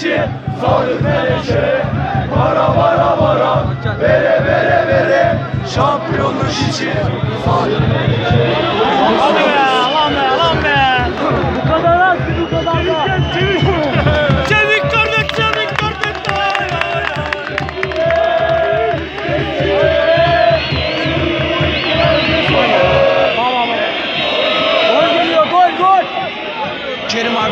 için sarı menekşe Vara vara vara vere vere vere şampiyonluk için sarı Lan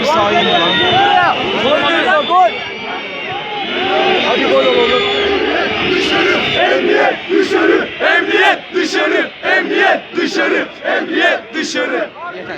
bir sahayım lan. Gol geliyor gol. Hadi gol ol oğlum. Dışarı emniyet dışarı emniyet dışarı emniyet dışarı emniyet dışarı. Yeter.